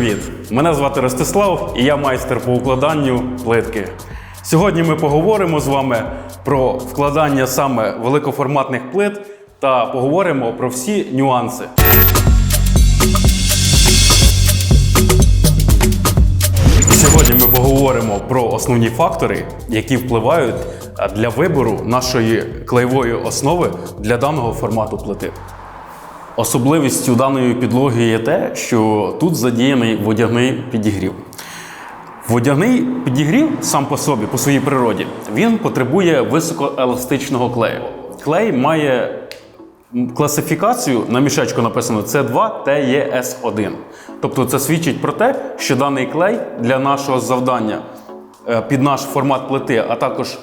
привіт! Мене звати Ростислав і я майстер по укладанню плитки. Сьогодні ми поговоримо з вами про вкладання саме великоформатних плит та поговоримо про всі нюанси. Сьогодні ми поговоримо про основні фактори, які впливають для вибору нашої клеєвої основи для даного формату плити. Особливістю даної підлоги є те, що тут задіяний водяний підігрів. Водяний підігрів сам по собі, по своїй природі, він потребує високоеластичного клею. Клей має класифікацію на мішечку написано C2 TES1. Тобто це свідчить про те, що даний клей для нашого завдання е, під наш формат плити, а також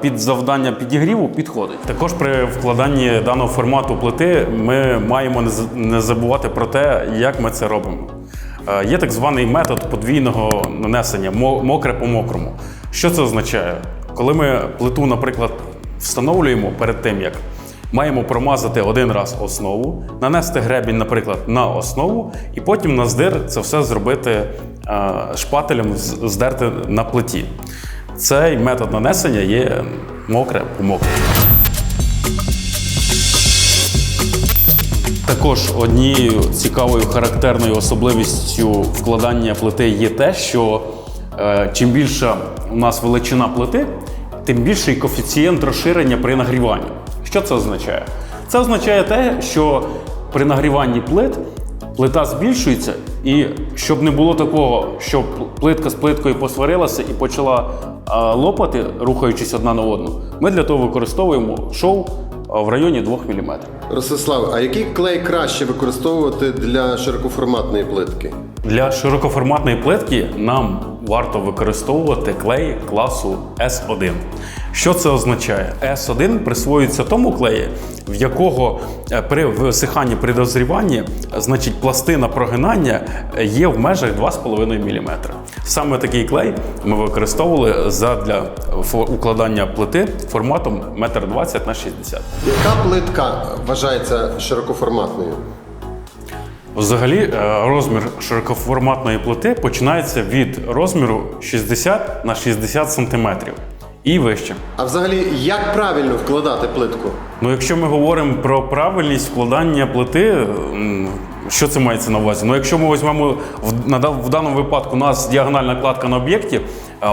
під завдання підігріву підходить. Також при вкладанні даного формату плити ми маємо не забувати про те, як ми це робимо. Е, Є так званий метод подвійного нанесення мокре по мокрому. Що це означає? Коли ми плиту, наприклад, встановлюємо перед тим, як маємо промазати один раз основу, нанести гребінь, наприклад, на основу, і потім на здир це все зробити е, шпателем, здерти на плиті. Цей метод нанесення є мокре по мокрому. Також однією цікавою характерною особливістю вкладання плити є те, що е, чим більша у нас величина плити, тим більший коефіцієнт розширення при нагріванні. Що це означає? Це означає те, що при нагріванні плит плита збільшується, і щоб не було такого, що плитка з плиткою посварилася і почала лопати, рухаючись одна на одну, ми для того використовуємо шов в районі 2 мм. Ростислав, а який клей краще використовувати для широкоформатної плитки? Для широкоформатної плитки нам варто використовувати клей класу S1. Що це означає? S1 присвоюється тому клеї, в якого е, при висиханні при дозріванні, значить, пластина прогинання е, є в межах 2,5 мм. Саме такий клей ми використовували фо- укладання плити форматом 1,20 на 60 Яка плитка вважається широкоформатною? Взагалі, е, розмір широкоформатної плити починається від розміру 60 на 60 см і вище. А взагалі, як правильно вкладати плитку? Ну, якщо ми говоримо про правильність вкладання плити, що це мається на увазі? Ну, якщо ми візьмемо в, даному випадку у нас діагональна кладка на об'єкті,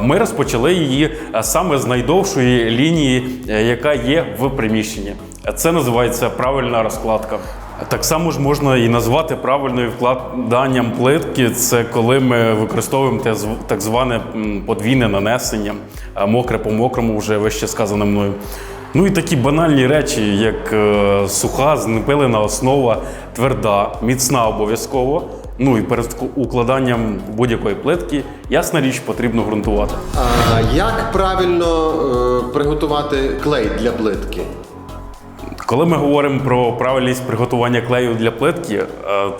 ми розпочали її саме з найдовшої лінії, е, яка є в приміщенні. Це називається правильна розкладка. Так само ж можна і назвати правильним вкладанням плитки. Це коли ми використовуємо те так зване подвійне нанесення, мокре по мокрому, вже вище сказане мною. Ну і такі банальні речі, як е, суха, знепилена основа, тверда, міцна обов'язково. Ну і перед укладанням будь-якої плитки, ясна річ, потрібно ґрунтувати. А як правильно е, приготувати клей для плитки? Коли ми говоримо про правильність приготування клею для плитки, е,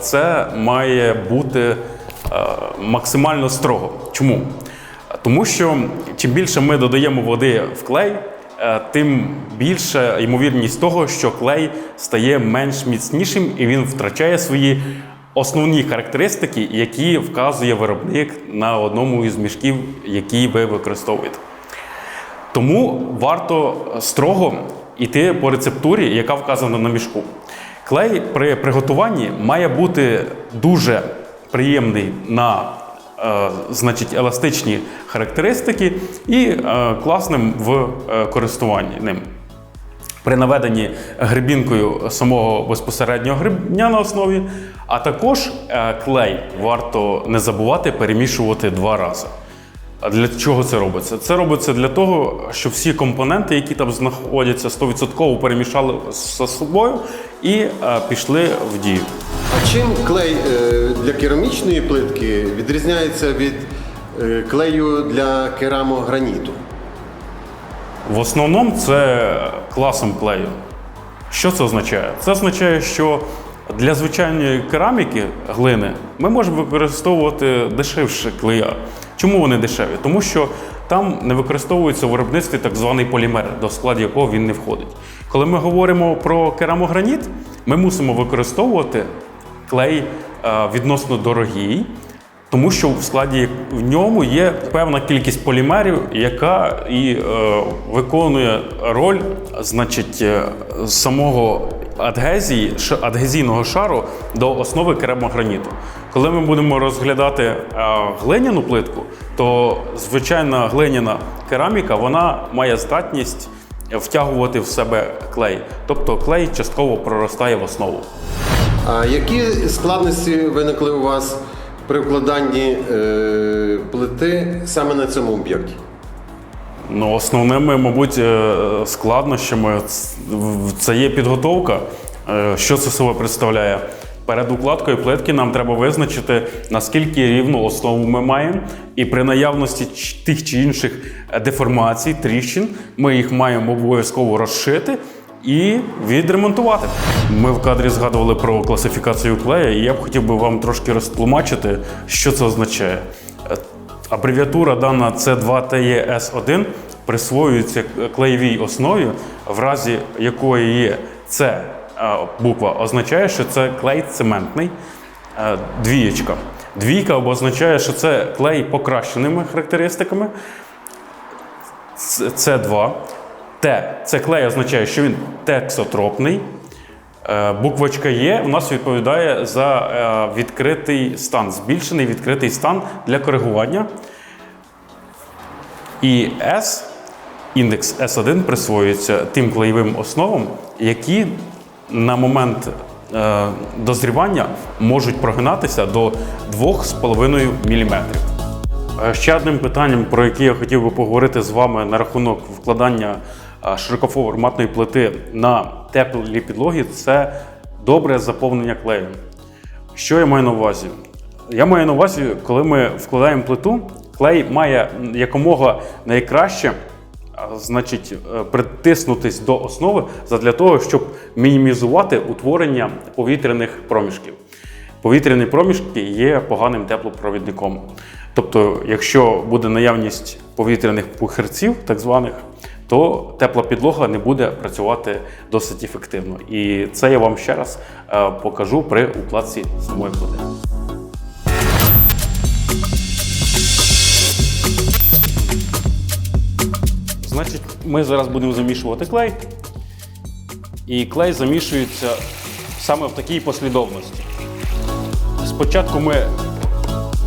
це має бути е, максимально строго. Чому? Тому що чим більше ми додаємо води в клей, е, тим більша ймовірність того, що клей стає менш міцнішим і він втрачає свої основні характеристики, які вказує виробник на одному із мішків, які ви використовуєте. Тому варто строго йти по рецептурі, яка вказана на мішку. Клей при приготуванні має бути дуже приємний на е, значить, еластичні характеристики і е, класним в е, користуванні ним. При наведенні грибінкою самого безпосереднього грибня на основі, а також е, клей варто не забувати перемішувати два рази. А для чого це робиться? Це робиться для того, щоб всі компоненти, які там знаходяться, 100% перемішали з собою і е, пішли в дію. А чим клей е, для керамічної плитки відрізняється від е, клею для керамограніту? В основному це класом клею. Що це означає? Це означає, що для звичайної кераміки глини ми можемо використовувати дешевше клея. Чому вони дешеві? Тому що там не використовується у виробництві так званий полімер, до складу якого він не входить. Коли ми говоримо про керамограніт, ми мусимо використовувати клей е, відносно дорогий, Тому що в складі в ньому є певна кількість полімерів, яка і е, виконує роль, значить, е, самого адгезії, адгезійного шару до основи керамограніту. Коли ми будемо розглядати е, глиняну плитку, то звичайна глиняна кераміка вона має здатність втягувати в себе клей. Тобто клей частково проростає в основу. А які складності виникли у вас при вкладанні е, плити саме на цьому об'єкті? Ну, основними, мабуть, е, складнощами це є підготовка. Е, Що це собою представляє? Перед укладкою плитки нам треба визначити, наскільки рівну основу ми маємо, і при наявності тих чи інших е, деформацій, тріщин, ми їх маємо обов'язково розшити і відремонтувати. Ми в кадрі згадували про класифікацію клея, і я б хотів би вам трошки розтлумачити, що це означає. Е, Абревіатура дана C2TES1 присвоюється клеєвій основі, в разі якої є С е, буква, означає, що це клей цементний. Е, Двієчка. Двійка обозначає, що це клей покращеними характеристиками. С 2 Т. Це клей означає, що він тексотропний. Е, Буквочка Є у нас відповідає за е, відкритий стан, збільшений відкритий стан для коригування. І S, індекс S1 присвоюється тим клеєвим основам, які на момент е, дозрівання можуть прогинатися до 2,5 мм. Е, Ще одним питанням, про яке я хотів би поговорити з вами на рахунок вкладання е, широкоформатної плити на теплі підлоги, це добре заповнення клеєм. Що я маю на увазі? Я маю на увазі, коли ми вкладаємо плиту, клей має якомога найкраще значить, е, притиснутись до основи задля того, щоб мінімізувати утворення повітряних проміжків. Повітряні проміжки є поганим теплопровідником. Тобто, якщо буде наявність повітряних пухирців, так званих, то тепла підлога не буде працювати досить ефективно. І це я вам ще раз е, покажу при укладці самої плити. Значить, ми зараз будемо замішувати клей. І клей замішується саме в такій послідовності. Спочатку ми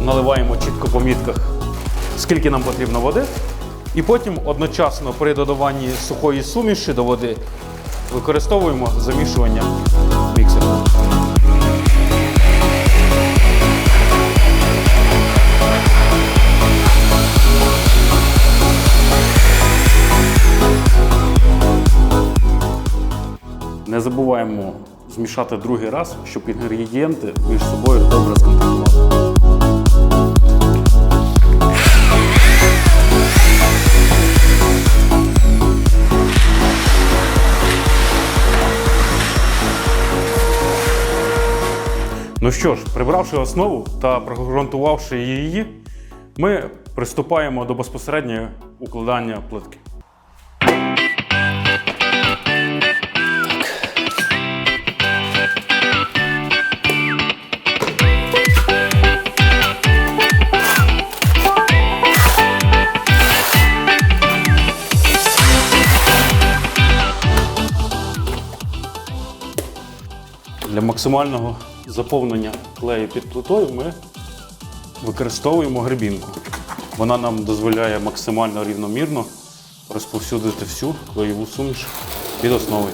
наливаємо чітко по мітках, скільки нам потрібно води, і потім одночасно при додаванні сухої суміші до води використовуємо замішування міксером. Не забуваємо змішати другий раз, щоб інгредієнти між собою добре сконтактували. Ну що ж, прибравши основу та прогрунтувавши її, ми приступаємо до безпосереднього укладання плитки. Для максимального заповнення клею під плитою ми використовуємо гребінку. Вона нам дозволяє максимально рівномірно розповсюдити всю клеєву суміш під основою.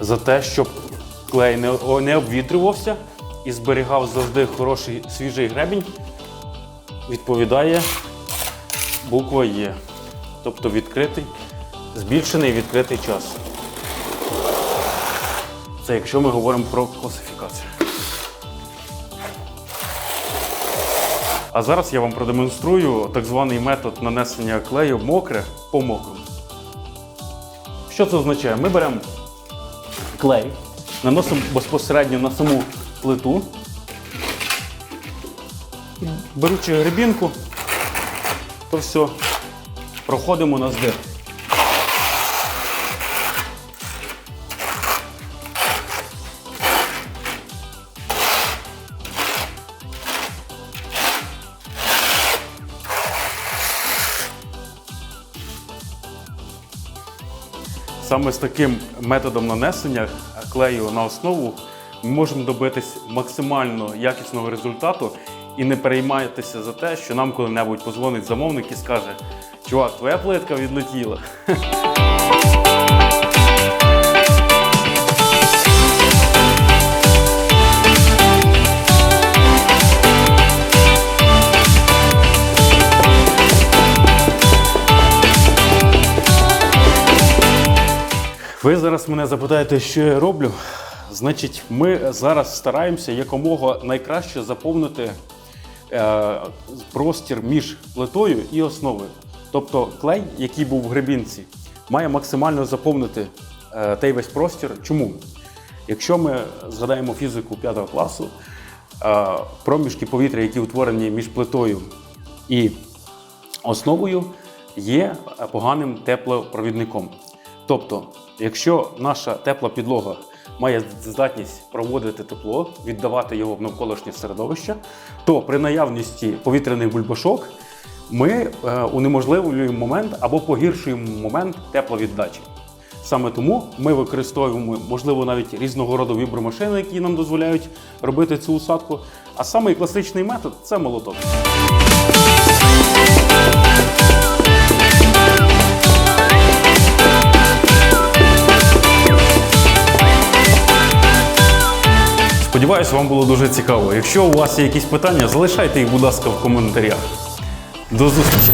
За те, щоб клей не обвітрювався і зберігав завжди хороший свіжий гребінь, відповідає буква Є. Тобто відкритий, збільшений відкритий час. Це якщо ми говоримо про класифікацію. А зараз я вам продемонструю так званий метод нанесення клею мокре по мокрому. Що це означає? Ми беремо клей, наносимо безпосередньо на саму плиту, беручи гребінку, то все, проходимо на здир. Саме з таким методом нанесення клею на основу ми можемо добитись максимально якісного результату і не переймайтеся за те, що нам коли-небудь позвонить замовник і скаже: чувак, твоя плитка відлетіла. Ви зараз мене запитаєте, що я роблю. Значить, ми зараз стараємося якомога найкраще заповнити простір між плитою і основою. Тобто клей, який був в гребінці, має максимально заповнити е, той весь простір. Чому? Якщо ми згадаємо фізику 5 класу, е, проміжки повітря, які утворені між плитою і основою, є е, поганим теплопровідником. Тобто, якщо наша тепла підлога має здатність проводити тепло, віддавати його в навколишнє середовище, то при наявності повітряних бульбашок ми е, унеможливлюємо момент або погіршуємо момент тепловіддачі. Саме тому ми використовуємо, можливо, навіть різного роду вібромашини, які нам дозволяють робити цю усадку. А самий класичний метод це молоток. Сподіваюсь, вам було дуже цікаво. Якщо у вас є якісь питання, залишайте їх, будь ласка, в коментарях. До зустрічі!